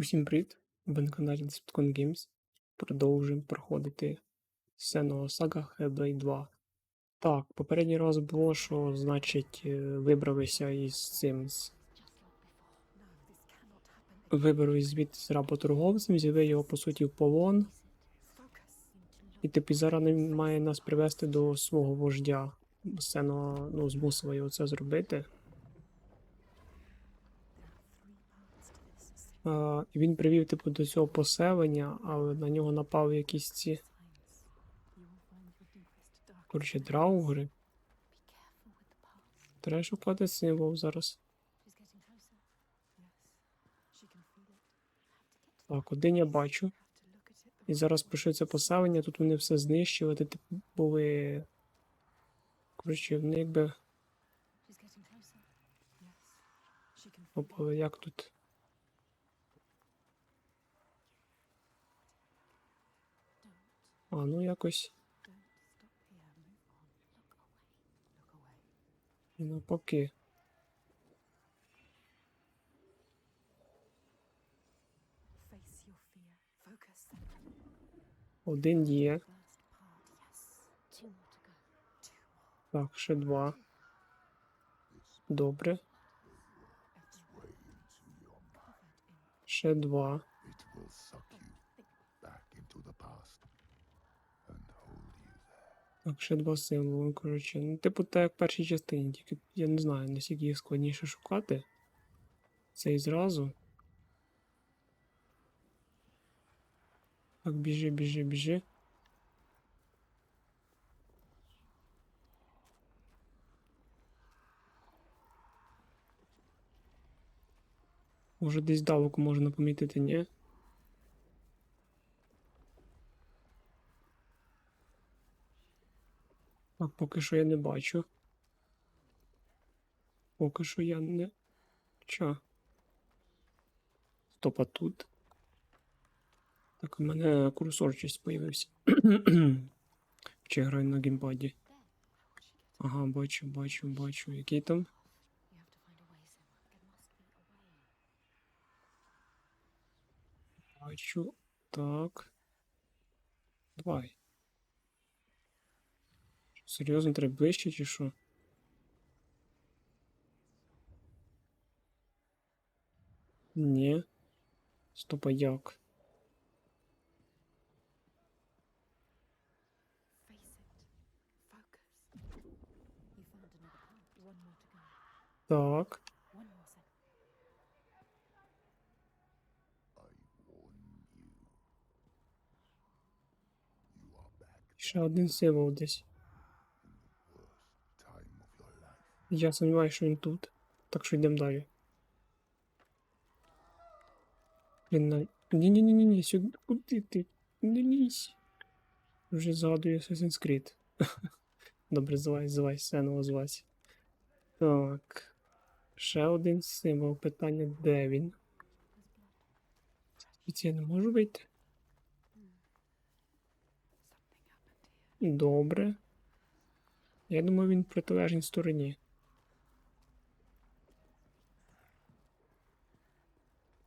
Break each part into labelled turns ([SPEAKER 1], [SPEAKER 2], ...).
[SPEAKER 1] Усім привіт! Ви на каналі Decepticon Games. Продовжуємо проходити сцену сага Hellblade 2. Так, попередній раз було, що значить е, вибрався із цим. Вибрався звідти з работорговцем, взяли його по суті в полон. І типу зараз має нас привести до свого вождя. Сцена ну, змусила його це зробити. А, і він привів, типу, до цього поселення, але на нього напали якісь ці. Коротше, драугри. Треба шукати символ зараз. Так, один я бачу. І зараз пишу це поселення, тут вони все знищили, де типу були. Коротше, вони якби. Опа, як тут? А, ну якось. І навпаки. Один є. Так, ще два. Добре. Ще два. Так, ще два символи, коротше. Ну, типу, так як в першій частині, тільки я не знаю, наскільки їх складніше шукати. Це і зразу. Так, біжи, біжи, біжи. Може десь далеко можна помітити, ні? Так, поки що я не бачу. Поки що я не. Чо? Стоп, а тут. Так, у мене курсор щось появився. Чи граю на геймпаді. Ага, бачу, бачу, бачу. Який там? Бачу. Так. Давай. Серйозно, треба ближче чи що? Ні. Стоп, а як? Так. Ще один символ десь. Я сумніваюся, що він тут. Так що йдемо далі. Блін, на... Ні-ні-ні-ні, сюди. Куди ти? Не лізь. Вже згадую Assassin's Creed. Добре, звай, звай, сцену звайся. Так. Ще один символ. Питання, де він? Звідси я не можу вийти? Добре. Я думаю, він в протилежній стороні.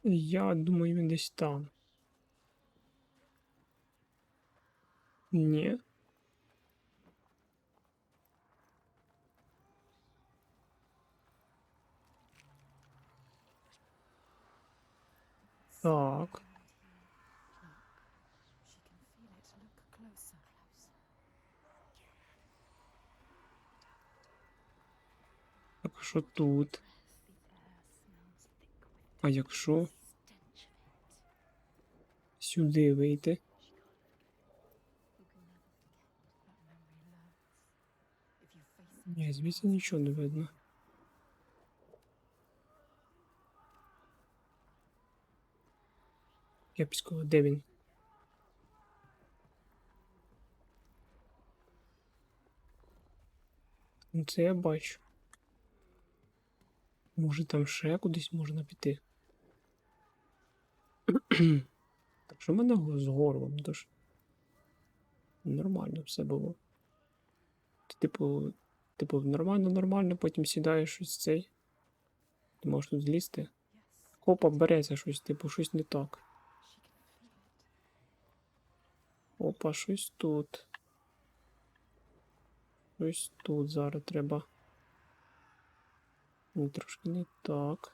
[SPEAKER 1] Я думаю, він десь там. Ні. Так. Так, що тут? А якщо сюди вийти? Ні, звідси нічого не видно. Кепського, де він? Ну, це я бачу. Може там ще кудись можна піти. так що в мене з горлом, тож. Нормально все було. Ти, типу, типу, нормально, нормально, потім сідаєш ось цей. Ти можеш тут злізти. Опа, береться щось, типу, щось не так. Опа, щось тут. Щось тут зараз треба. Ну, трошки не так.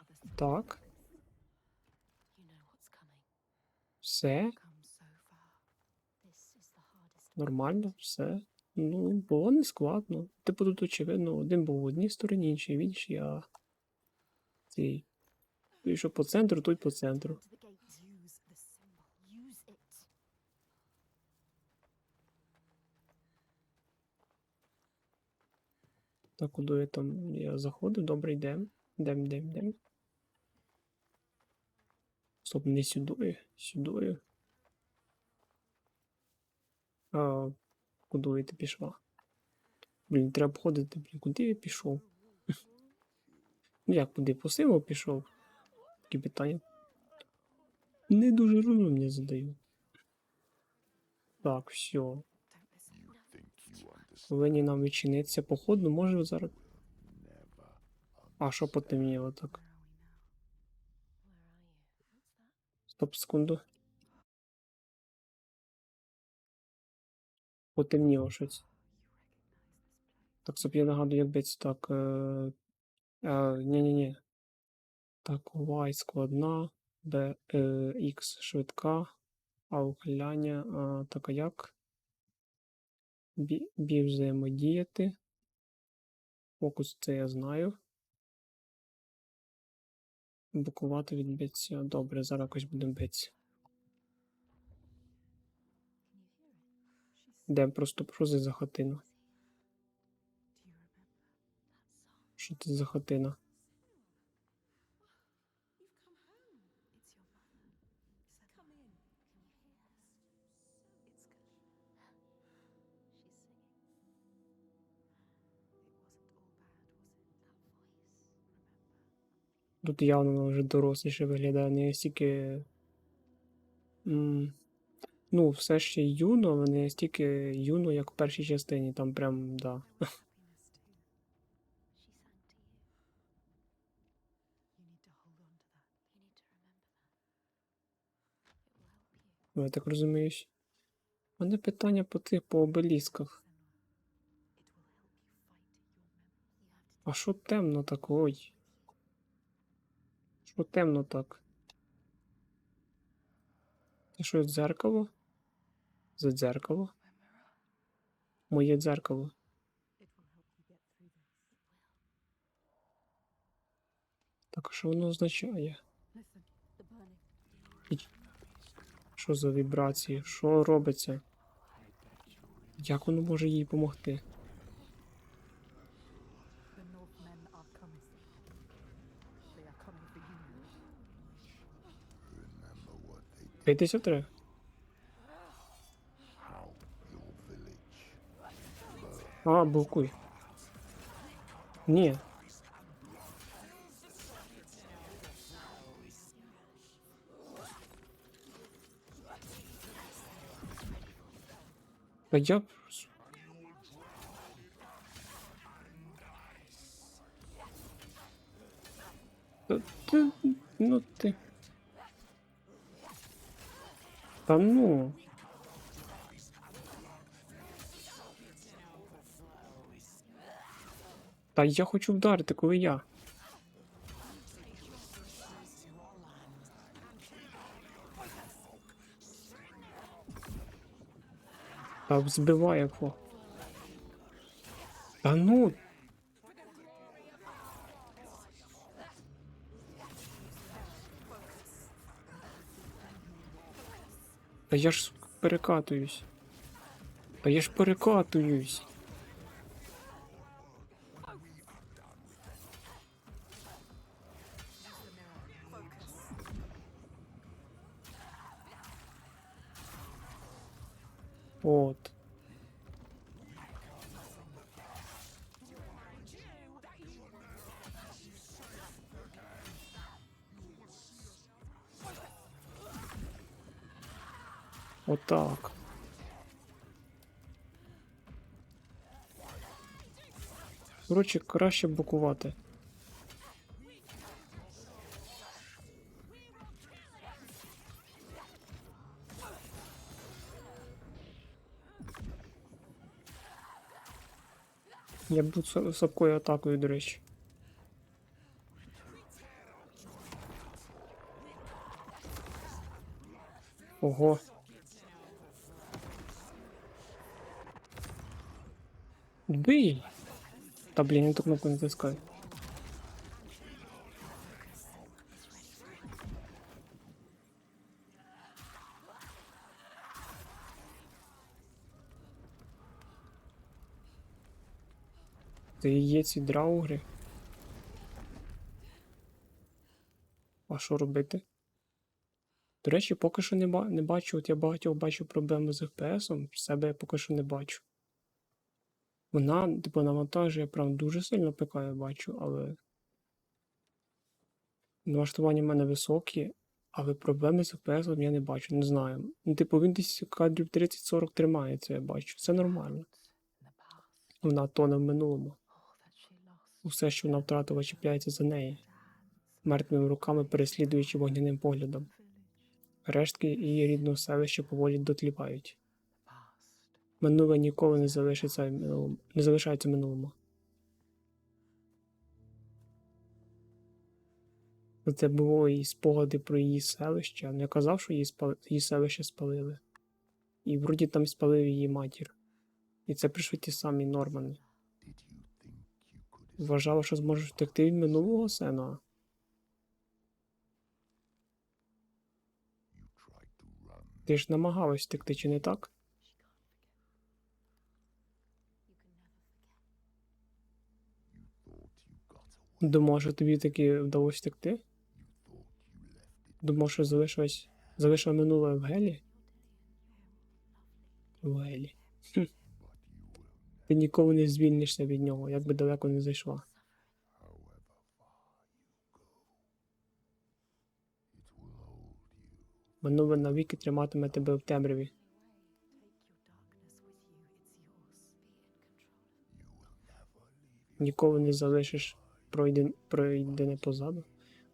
[SPEAKER 2] Other side.
[SPEAKER 1] Так, все, нормально, все. Ну, було не складно. Типу тут очевидно, один був в одній стороні, інший в іншій, а цей. Той, що по центру, той по центру. Так, куди я там я заходив, добре, йдем. Йдем, йдем, йдем. Стоп, не сюди, сюди. А, куди ти пішла? Блін, треба обходити, блін, куди я пішов? Ну як куди по пішов? Такі питання. Не дуже розумні задаю. Так, все. Повинні нам відчинитися. Походу, може зараз. А що потемніло так? Стоп, секунду. Потемніло щось. Так, собі я нагадую, як биться так. Е, е, ні-ні-ні. Так, Y складна, B, е, X швидка, А ухиляння, а, так а як? B взаємодіяти. Фокус це я знаю. Блокувати від. Добре, зараз якось будемо битися. Де просто це за
[SPEAKER 2] song?
[SPEAKER 1] Що це за хатина? Тут явно вже доросліше виглядає, не стільки. Ну, все ще юно, але не стільки юно, як в першій частині. Там прям, да. Ну, Я так розумію. У мене питання по тих по обелісках. А що темно так? Ой. Що темно так? Це що, дзеркало? За дзеркало? Моє дзеркало. Так, що воно означає? Що за вібрації? Що робиться? Як воно може їй допомогти?
[SPEAKER 3] What they did,
[SPEAKER 1] Битися треба?
[SPEAKER 3] how your village
[SPEAKER 1] А, блокуй. Ні. Та я. Та ти, ну ти. Та ну. Та я хочу вдарити, коли я. Та збиває його. Та ну. Та я ж перекатуюсь. Та я ж перекатуюсь. Отак. Коротше, краще блокувати. Я буду слабкою атакою, до речі. Ого. Бий! Та блін, я ту кнопку не тискаю. Це і є ці драугри. А що робити? До речі, поки що не, ба- не бачу, от я багатьох бачу проблеми з FPS, в себе я поки що не бачу. Вона, типу, навантажує прям дуже сильно я бачу, але. Налаштування в мене високі, але проблеми з FPS я не бачу, не знаю. Ну, типу, він десь кадрів 30-40 тримається, я бачу. Це нормально. Вона тоне в минулому. Усе, що вона втратила, чіпляється за неї, мертвими руками переслідуючи вогняним поглядом. Рештки її рідного селища поволі дотлівають. Минуле ніколи не залишиться минулому, не залишається минулому. Це було і спогади про її селище. Не казав, що її, спали, її селище спалили. І вроді там спалив її матір. І це прийшли ті самі Нормани. Вважала, що зможеш втекти від минулого сена. Ти ж намагалась втекти, чи не так? Думав, що тобі таки вдалося втекти? Думав, що залишилось, залишила минуле в Гелі? В Гелі. Ти ніколи не звільнишся від нього, як би далеко не зайшла. Минуле навіки триматиме тебе в темряві. Ніколи не залишиш пройден, пройдене позаду.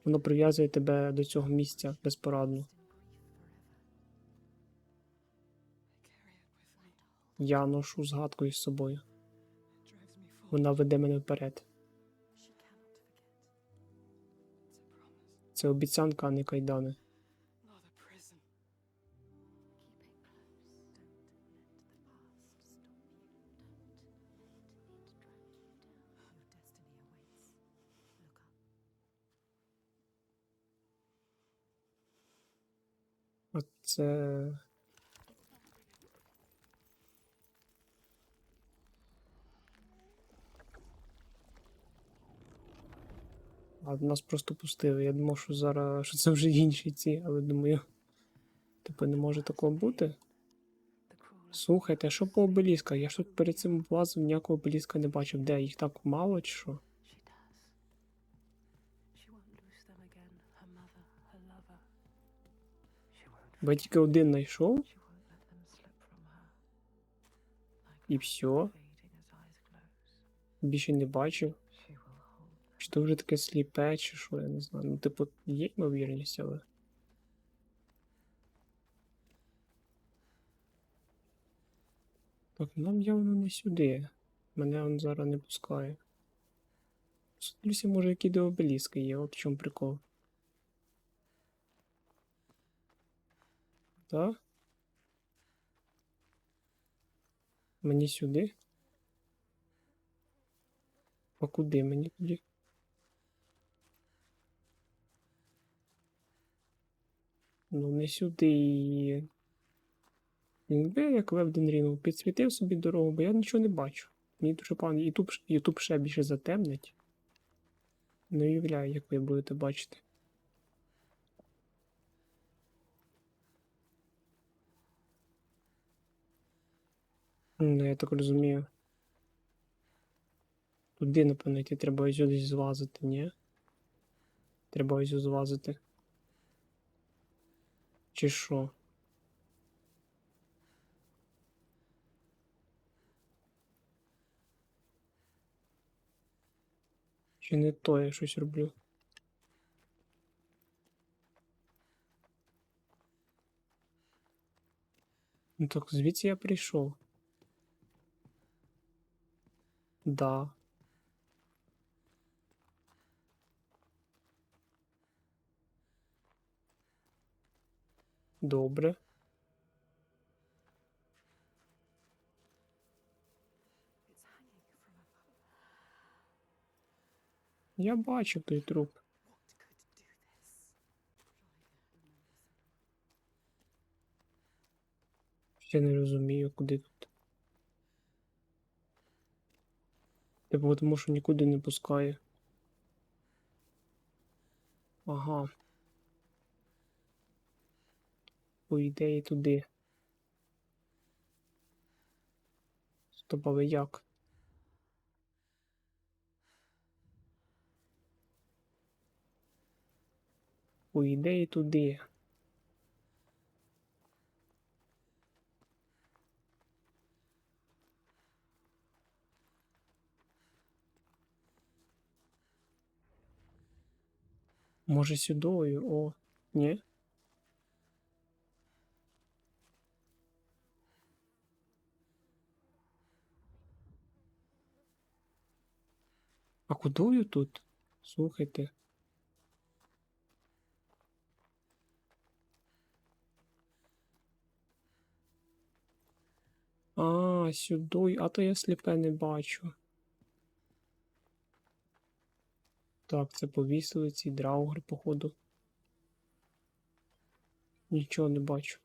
[SPEAKER 1] Воно прив'язує тебе до цього місця безпорадно. Я ношу згадку із собою. Вона веде мене вперед. Це обіцянка, а не кайдани. Це. А нас просто пустили. Я думав, що зараз що це вже інші ці, але думаю. Типу не може такого бути. Слухайте, а що по обелісках? Я ж тут перед цим влазив, ніякого обеліска не бачив. Де їх так мало чи що? Бо я тільки один знайшов, і все. Більше не.
[SPEAKER 2] She
[SPEAKER 1] Чи то вже таке сліпе, чи що, я не знаю. Ну, типу, є ймовірність, але. Так, нам явно не сюди. Мене он зараз не пускає. Дивлюся, може, які де обеліски є, от в чому прикол. Так? Мені сюди? А куди мені тоді? Ну, не сюди. Якби як в Elden підсвітив собі дорогу, бо я нічого не бачу. Мені дуже погано. Ютуб ще більше затемнить. Не уявляю, як ви будете бачити. Ну, я так розумію. Туди, напевно, йти треба ось сюди злазити, ні? Треба ось злазити. Чи що? Чи не то я щось роблю? Ну так звідси я прийшов. Да. Добре. Я бачив той труп. Ще не розумію, куди тут. Типу, тому що нікуди не пускає. Ага. По ідеї туди. Стоп, але як? По ідеї туди. Може сюдою? О, ні? А кудою тут? Слухайте. А, сюдою. А то я сліпе не бачу. Так, це повісили ці драугри, походу. Нічого не бачу.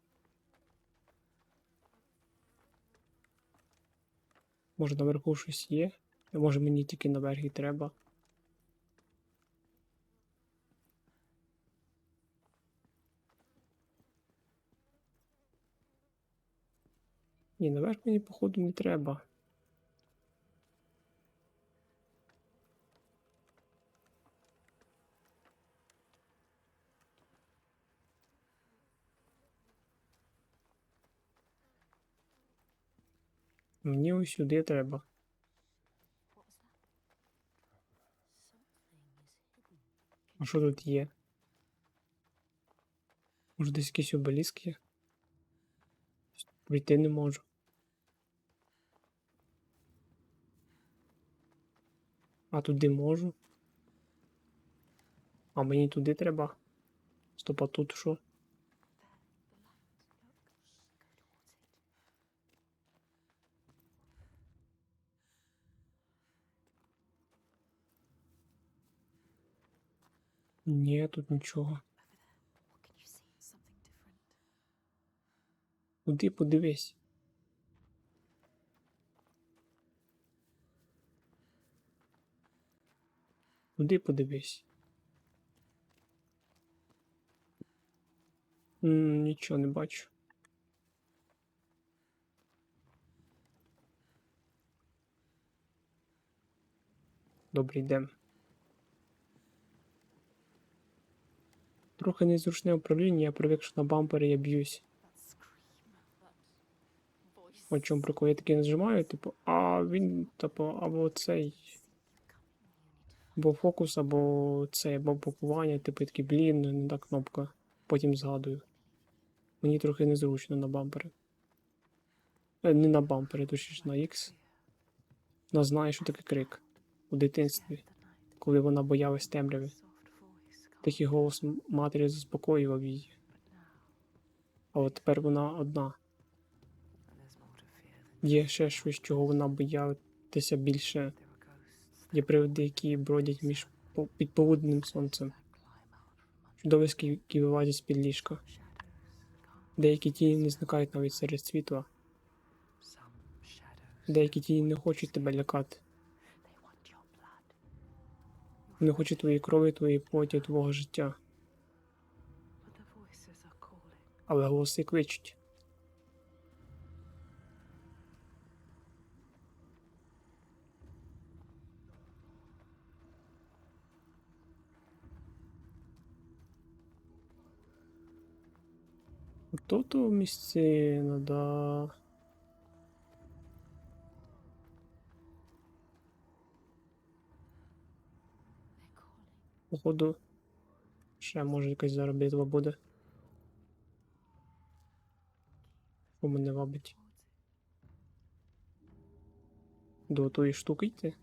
[SPEAKER 1] Може наверху щось є? А Може мені тільки наверх і треба. Ні, наверх мені, походу, не треба. Мені ось сюди треба. А що тут є? Може десь якийсь обеліск є? Прийти не можу. А туди можу. А мені туди треба. Стоп, а тут що? Ні, тут нічого. Куди подивись? Куди подивись? М, Нічого не бачу. Добре, йдемо. Трохи незручне управління, я привик, що на бампері я б'юсь. О чому прикол? Я таки нажимаю, типу, а він, типу, або цей, або фокус, або цей, або блокування, типу, такий, блін, ну, не та кнопка. Потім згадую. Мені трохи незручно на бампери. Е, не на бампери, точніше на X. Вона знає, що таке крик у дитинстві, коли вона боялась темряви. Такий голос матері заспокоював її. От тепер вона одна. Є ще щось, чого вона боялася більше. Є привиди, які бродять між по- під полуденним сонцем. Чудовиськи, які вилазять з-під ліжка. Деякі тіні не зникають навіть серед світла. Деякі тіні не хочуть тебе лякати. Вони хочуть твоєї крові, твоєї плоті, твого життя. Але голоси кличуть. Тут у місці надо. Походу, ще може якась зараз битва буде. Що мене вабить? До тої штуки йти?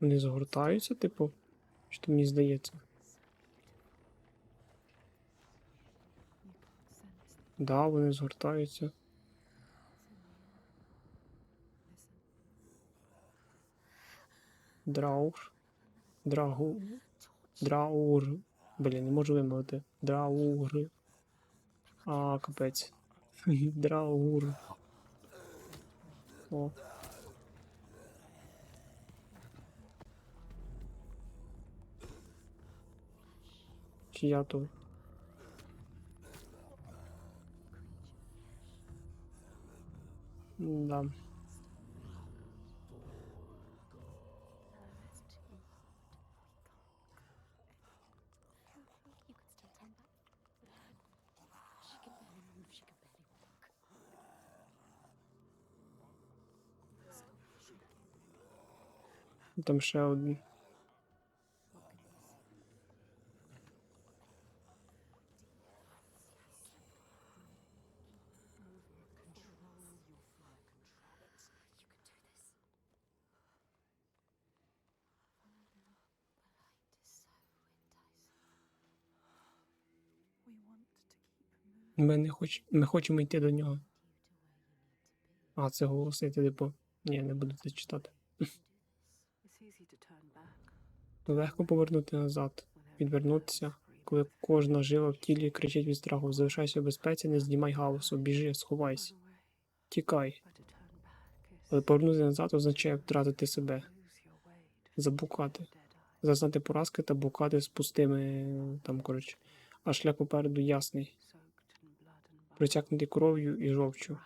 [SPEAKER 1] Вони згортаються, типу? Що мені здається? Да, вони згортаються. Драур. Драгу. Драур. Блін, не можу вимовити. Драур. А, капець. Драур. О. Чи я то?
[SPEAKER 4] Walk.
[SPEAKER 1] Там ще один. Ми не хоч... Ми хочемо йти до нього. А, це голосити, типу. Ні, не буду це читати. Легко повернути назад, відвернутися, коли кожна жила в тілі кричить від страху. Залишайся в безпеці, не знімай галасу, біжи, сховайся, тікай. Але повернути назад означає втратити себе,
[SPEAKER 2] eyes.
[SPEAKER 1] зазнати поразки та блукати з пустими там, коротше. А шлях попереду ясний, притякнутий кров'ю і жовчю.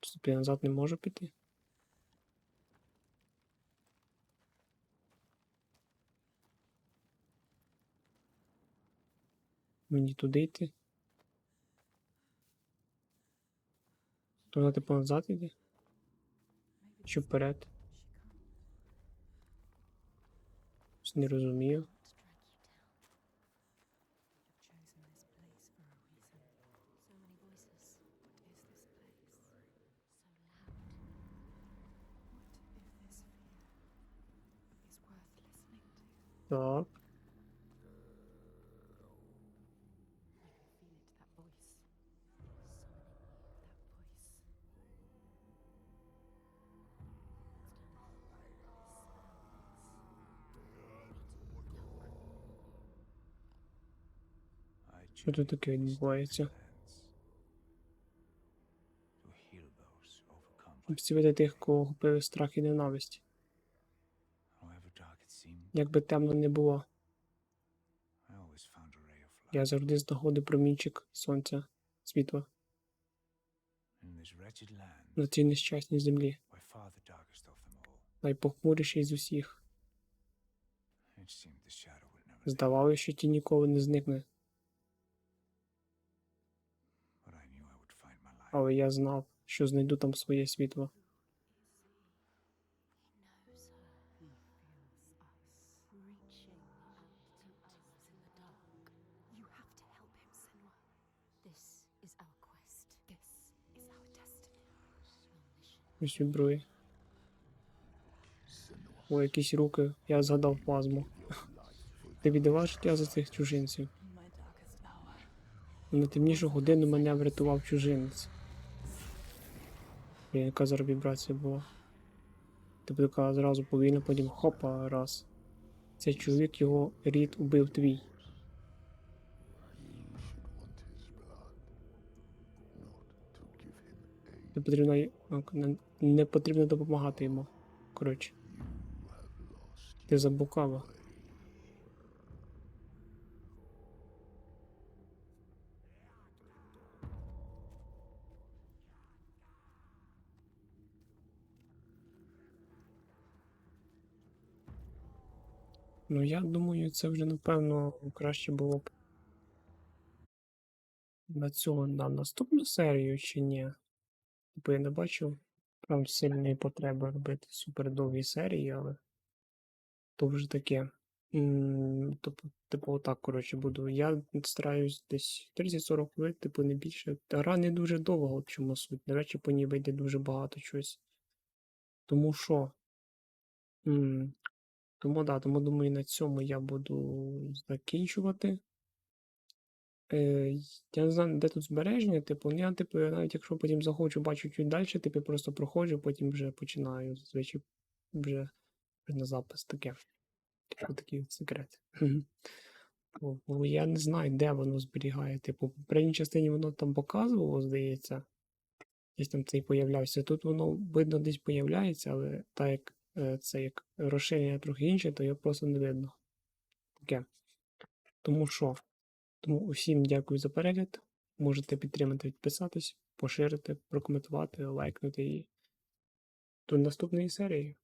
[SPEAKER 1] Тобто назад не можу піти. Мені туди йти. То вона типу назад йде? Чи вперед? Не розумію.
[SPEAKER 2] Voice.
[SPEAKER 1] Що тут таке відбувається? Щоб зцілити тих, кого купили страх і ненависть. Як би темно не було, я завжди знаходив промінчик сонця, світла на цій нещасній землі, найпохмуріший з усіх. Здавалося, що ті ніколи не зникне, але я знав, що знайду там своє світло. Ось вібрує. О, якісь руки, я згадав плазму. Ти віддавав життя за цих чужинців.
[SPEAKER 2] In my darkest hour.
[SPEAKER 1] У найтемнішу годину мене врятував чужинець. Блін, яка зараз вібрація була. Тобто така зразу повільно, потім хопа, раз. Цей чоловік його рід убив твій. Не потрібно, не- не потрібно допомагати йому. Коротше, ти заблукала. Ну, я думаю, це вже, напевно, краще було б на цю на наступну серію чи ні. Типу я не бачив прям сильної потреби робити супердовгі серії, але то вже таке. Тобто, типу, отак, коротше, буду. Я стараюсь десь 30-40 хвилин, типу, не більше. Гра не дуже довго, от чому суть. До речі, по ній вийде дуже багато чогось. Тому що. Тому да, тому думаю, на цьому я буду закінчувати. Е, я не знаю, де тут збереження, типу, ну, я, типу, я навіть якщо потім захочу, бачу чуть далі, типу, просто проходжу, потім вже починаю, зазвичай вже на запис таке. Типу, такий секрет. Бо- Я не знаю, де воно зберігає. Типу, в попередній частині воно там показувало, здається. Десь там цей появлявся. Тут воно видно десь появляється, але так як е, це як розширення трохи інше, то його просто не видно. Таке. Тому що. Тому усім дякую за перегляд. Можете підтримати, підписатись, поширити, прокоментувати, лайкнути і до наступної серії.